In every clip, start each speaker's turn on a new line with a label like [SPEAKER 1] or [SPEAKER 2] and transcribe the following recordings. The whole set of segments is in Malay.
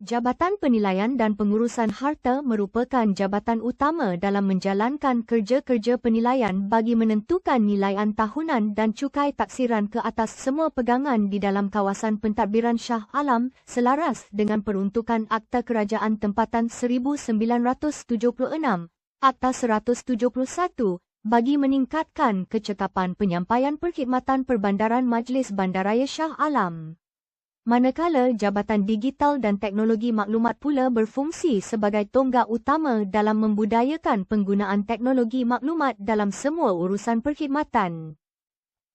[SPEAKER 1] Jabatan Penilaian dan Pengurusan Harta merupakan jabatan utama dalam menjalankan kerja-kerja penilaian bagi menentukan nilaian tahunan dan cukai taksiran ke atas semua pegangan di dalam kawasan pentadbiran Shah Alam selaras dengan peruntukan Akta Kerajaan Tempatan 1976, Akta 171 bagi meningkatkan kecekapan penyampaian perkhidmatan perbandaran Majlis Bandaraya Shah Alam manakala Jabatan Digital dan Teknologi Maklumat pula berfungsi sebagai tonggak utama dalam membudayakan penggunaan teknologi maklumat dalam semua urusan perkhidmatan.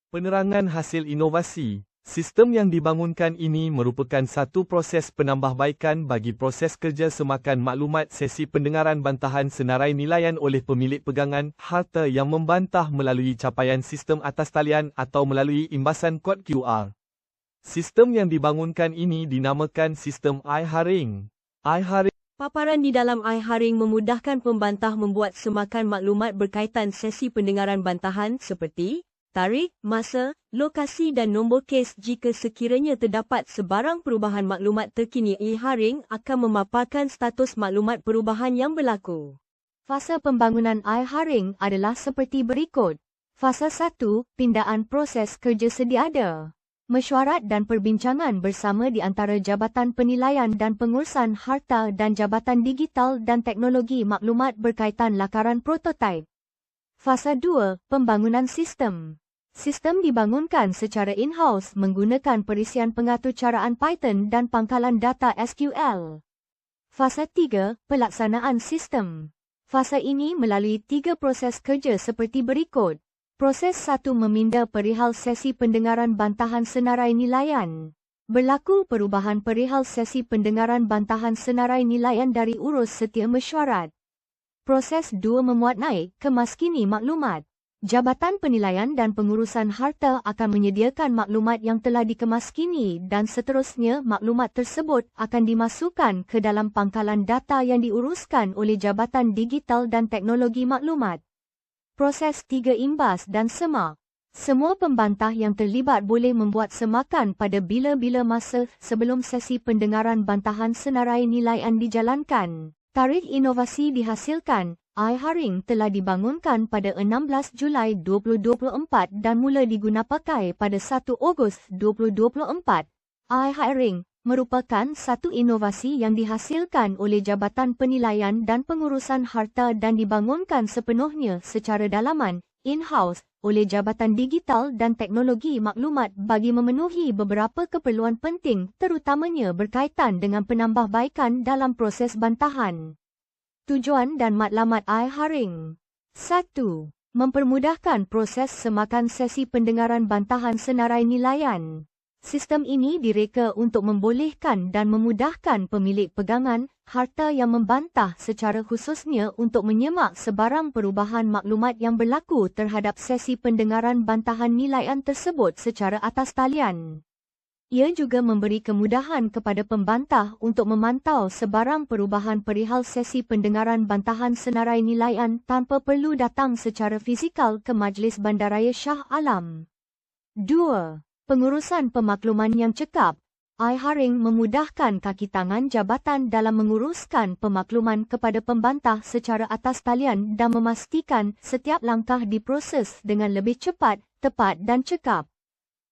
[SPEAKER 2] Penerangan hasil inovasi Sistem yang dibangunkan ini merupakan satu proses penambahbaikan bagi proses kerja semakan maklumat sesi pendengaran bantahan senarai nilaian oleh pemilik pegangan harta yang membantah melalui capaian sistem atas talian atau melalui imbasan kod QR. Sistem yang dibangunkan ini dinamakan sistem iHaring. iHaring
[SPEAKER 3] Paparan di dalam iHaring memudahkan pembantah membuat semakan maklumat berkaitan sesi pendengaran bantahan seperti tarikh, masa, lokasi dan nombor kes jika sekiranya terdapat sebarang perubahan maklumat terkini iHaring akan memaparkan status maklumat perubahan yang berlaku.
[SPEAKER 1] Fasa pembangunan iHaring adalah seperti berikut. Fasa 1, pindaan proses kerja sedia ada mesyuarat dan perbincangan bersama di antara Jabatan Penilaian dan Pengurusan Harta dan Jabatan Digital dan Teknologi Maklumat berkaitan lakaran prototipe. Fasa 2, Pembangunan Sistem. Sistem dibangunkan secara in-house menggunakan perisian pengaturcaraan Python dan pangkalan data SQL. Fasa 3, Pelaksanaan Sistem. Fasa ini melalui tiga proses kerja seperti berikut. Proses satu meminda perihal sesi pendengaran bantahan senarai nilaian. Berlaku perubahan perihal sesi pendengaran bantahan senarai nilaian dari urus setia mesyuarat. Proses dua memuat naik kemaskini maklumat. Jabatan Penilaian dan Pengurusan Harta akan menyediakan maklumat yang telah dikemaskini dan seterusnya maklumat tersebut akan dimasukkan ke dalam pangkalan data yang diuruskan oleh Jabatan Digital dan Teknologi Maklumat proses tiga imbas dan semak. Semua pembantah yang terlibat boleh membuat semakan pada bila-bila masa sebelum sesi pendengaran bantahan senarai nilaian dijalankan. Tarikh inovasi dihasilkan, iHaring telah dibangunkan pada 16 Julai 2024 dan mula digunapakai pada 1 Ogos 2024. iHaring merupakan satu inovasi yang dihasilkan oleh Jabatan Penilaian dan Pengurusan Harta dan dibangunkan sepenuhnya secara dalaman, in-house, oleh Jabatan Digital dan Teknologi Maklumat bagi memenuhi beberapa keperluan penting terutamanya berkaitan dengan penambahbaikan dalam proses bantahan. Tujuan dan matlamat iHaring 1. Mempermudahkan proses semakan sesi pendengaran bantahan senarai nilaian. Sistem ini direka untuk membolehkan dan memudahkan pemilik pegangan harta yang membantah secara khususnya untuk menyemak sebarang perubahan maklumat yang berlaku terhadap sesi pendengaran bantahan nilaian tersebut secara atas talian. Ia juga memberi kemudahan kepada pembantah untuk memantau sebarang perubahan perihal sesi pendengaran bantahan senarai nilaian tanpa perlu datang secara fizikal ke Majlis Bandaraya Shah Alam. 2 pengurusan pemakluman yang cekap, iHaring memudahkan kaki tangan jabatan dalam menguruskan pemakluman kepada pembantah secara atas talian dan memastikan setiap langkah diproses dengan lebih cepat, tepat dan cekap.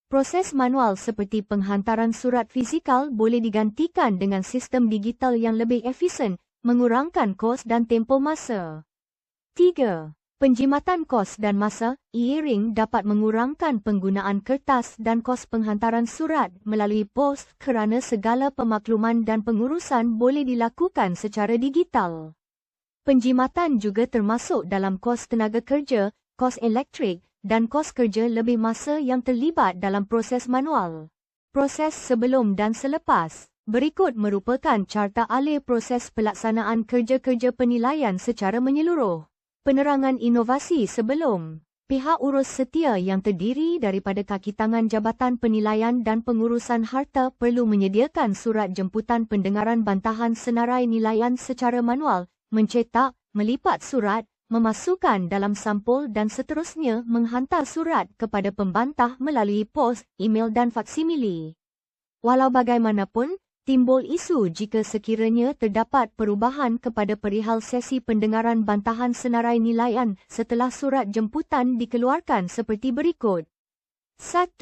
[SPEAKER 1] Proses manual seperti penghantaran surat fizikal boleh digantikan dengan sistem digital yang lebih efisien, mengurangkan kos dan tempoh masa. 3. Penjimatan kos dan masa, e-ring dapat mengurangkan penggunaan kertas dan kos penghantaran surat melalui pos kerana segala pemakluman dan pengurusan boleh dilakukan secara digital. Penjimatan juga termasuk dalam kos tenaga kerja, kos elektrik dan kos kerja lebih masa yang terlibat dalam proses manual. Proses sebelum dan selepas. Berikut merupakan carta alih proses pelaksanaan kerja-kerja penilaian secara menyeluruh penerangan inovasi sebelum pihak urus setia yang terdiri daripada kaki tangan Jabatan Penilaian dan Pengurusan Harta perlu menyediakan surat jemputan pendengaran bantahan senarai nilaian secara manual, mencetak, melipat surat, memasukkan dalam sampul dan seterusnya menghantar surat kepada pembantah melalui pos, email dan faksimili. Walau bagaimanapun, Timbul isu jika sekiranya terdapat perubahan kepada perihal sesi pendengaran bantahan senarai nilaian setelah surat jemputan dikeluarkan seperti berikut. 1.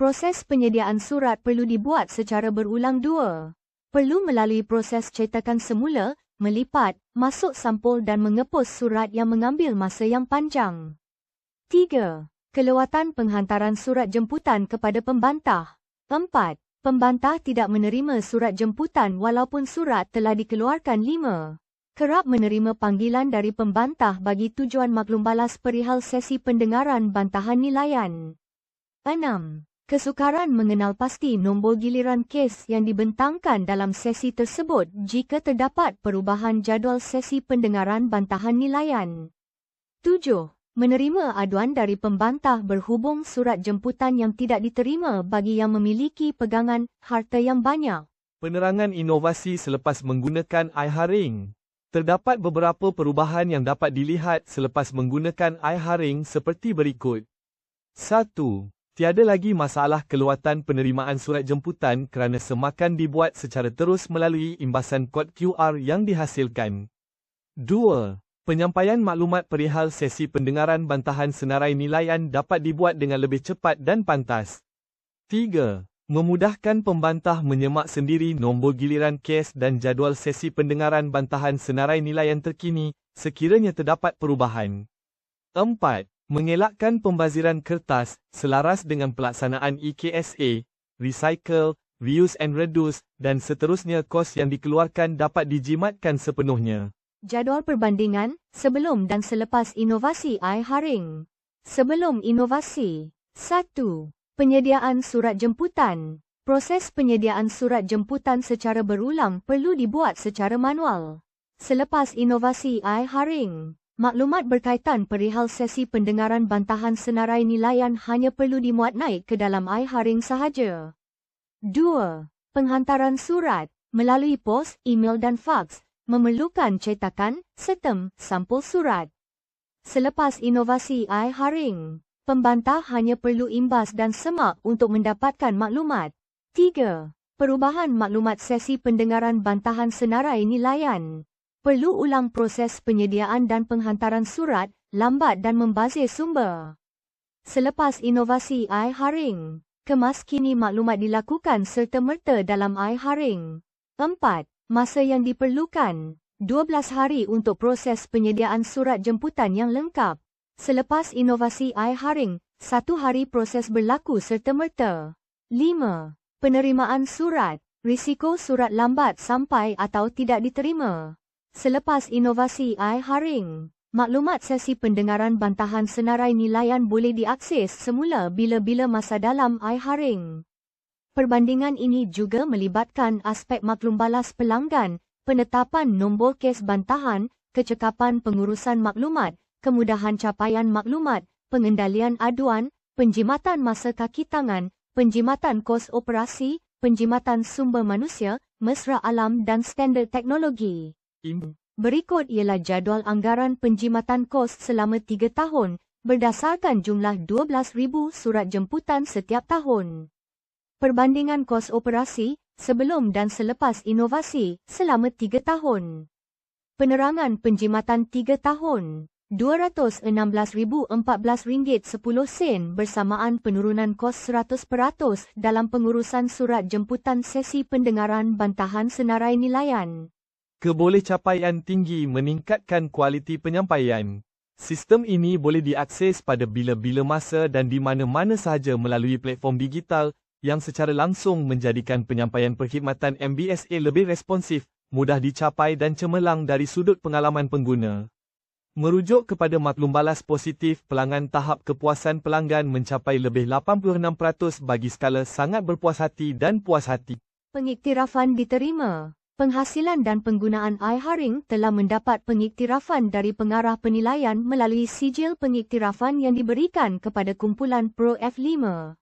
[SPEAKER 1] Proses penyediaan surat perlu dibuat secara berulang dua. Perlu melalui proses cetakan semula, melipat, masuk sampul dan mengepus surat yang mengambil masa yang panjang. 3. Kelewatan penghantaran surat jemputan kepada pembantah. 4. Pembantah tidak menerima surat jemputan walaupun surat telah dikeluarkan 5. Kerap menerima panggilan dari pembantah bagi tujuan maklum balas perihal sesi pendengaran bantahan nilaian. 6. Kesukaran mengenal pasti nombor giliran kes yang dibentangkan dalam sesi tersebut jika terdapat perubahan jadual sesi pendengaran bantahan nilaian. 7 menerima aduan dari pembantah berhubung surat jemputan yang tidak diterima bagi yang memiliki pegangan harta yang banyak.
[SPEAKER 2] Penerangan inovasi selepas menggunakan iHaring. Terdapat beberapa perubahan yang dapat dilihat selepas menggunakan iHaring seperti berikut. 1. Tiada lagi masalah kelewatan penerimaan surat jemputan kerana semakan dibuat secara terus melalui imbasan kod QR yang dihasilkan. 2. Penyampaian maklumat perihal sesi pendengaran bantahan senarai nilaian dapat dibuat dengan lebih cepat dan pantas. 3. Memudahkan pembantah menyemak sendiri nombor giliran kes dan jadual sesi pendengaran bantahan senarai nilaian terkini sekiranya terdapat perubahan. 4. Mengelakkan pembaziran kertas selaras dengan pelaksanaan EKSA, recycle, reuse and reduce dan seterusnya kos yang dikeluarkan dapat dijimatkan sepenuhnya.
[SPEAKER 1] Jadual perbandingan sebelum dan selepas inovasi iHaring. Sebelum inovasi. 1. Penyediaan surat jemputan. Proses penyediaan surat jemputan secara berulang perlu dibuat secara manual. Selepas inovasi iHaring, maklumat berkaitan perihal sesi pendengaran bantahan senarai nilaian hanya perlu dimuat naik ke dalam iHaring sahaja. 2. Penghantaran surat melalui pos, email dan fax memerlukan cetakan, setem, sampul surat. Selepas inovasi iHaring, pembantah hanya perlu imbas dan semak untuk mendapatkan maklumat. 3. Perubahan maklumat sesi pendengaran bantahan senarai nilaian. Perlu ulang proses penyediaan dan penghantaran surat, lambat dan membazir sumber. Selepas inovasi iHaring, kemas kini maklumat dilakukan serta-merta dalam iHaring. 4 masa yang diperlukan, 12 hari untuk proses penyediaan surat jemputan yang lengkap. Selepas inovasi iHaring, satu hari proses berlaku serta-merta. 5. Penerimaan surat, risiko surat lambat sampai atau tidak diterima. Selepas inovasi iHaring, maklumat sesi pendengaran bantahan senarai nilaian boleh diakses semula bila-bila masa dalam iHaring. Perbandingan ini juga melibatkan aspek maklum balas pelanggan, penetapan nombor kes bantahan, kecekapan pengurusan maklumat, kemudahan capaian maklumat, pengendalian aduan, penjimatan masa kaki tangan, penjimatan kos operasi, penjimatan sumber manusia, mesra alam dan standard teknologi. Berikut ialah jadual anggaran penjimatan kos selama 3 tahun berdasarkan jumlah 12,000 surat jemputan setiap tahun perbandingan kos operasi sebelum dan selepas inovasi selama 3 tahun. Penerangan penjimatan 3 tahun. RM216,014.10 bersamaan penurunan kos 100% dalam pengurusan surat jemputan sesi pendengaran bantahan senarai nilaian.
[SPEAKER 2] Keboleh capaian tinggi meningkatkan kualiti penyampaian. Sistem ini boleh diakses pada bila-bila masa dan di mana-mana sahaja melalui platform digital yang secara langsung menjadikan penyampaian perkhidmatan MBSA lebih responsif, mudah dicapai dan cemerlang dari sudut pengalaman pengguna. Merujuk kepada maklum balas positif, pelanggan tahap kepuasan pelanggan mencapai lebih 86% bagi skala sangat berpuas hati dan puas hati.
[SPEAKER 1] Pengiktirafan diterima. Penghasilan dan penggunaan iHaring telah mendapat pengiktirafan dari pengarah penilaian melalui sijil pengiktirafan yang diberikan kepada kumpulan Pro F5.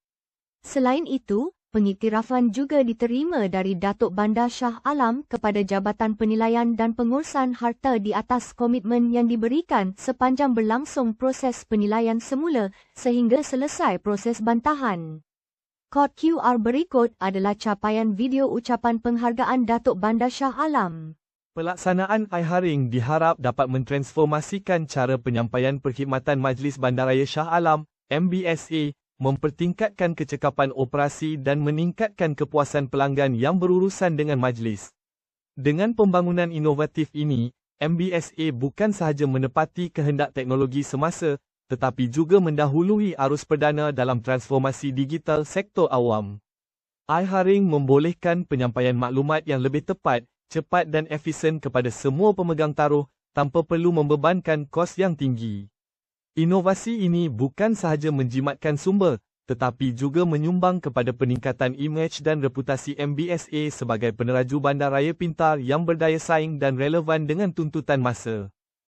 [SPEAKER 1] Selain itu, pengiktirafan juga diterima dari Datuk Bandar Shah Alam kepada Jabatan Penilaian dan Pengurusan Harta di atas komitmen yang diberikan sepanjang berlangsung proses penilaian semula sehingga selesai proses bantahan. Kod QR berikut adalah capaian video ucapan penghargaan Datuk Bandar Shah Alam.
[SPEAKER 2] Pelaksanaan iHaring diharap dapat mentransformasikan cara penyampaian perkhidmatan Majlis Bandaraya Shah Alam, MBSA, mempertingkatkan kecekapan operasi dan meningkatkan kepuasan pelanggan yang berurusan dengan majlis. Dengan pembangunan inovatif ini, MBSA bukan sahaja menepati kehendak teknologi semasa, tetapi juga mendahului arus perdana dalam transformasi digital sektor awam. iHaring membolehkan penyampaian maklumat yang lebih tepat, cepat dan efisien kepada semua pemegang taruh tanpa perlu membebankan kos yang tinggi. Inovasi ini bukan sahaja menjimatkan sumber, tetapi juga menyumbang kepada peningkatan imej dan reputasi MBSA sebagai peneraju bandaraya pintar yang berdaya saing dan relevan dengan tuntutan masa.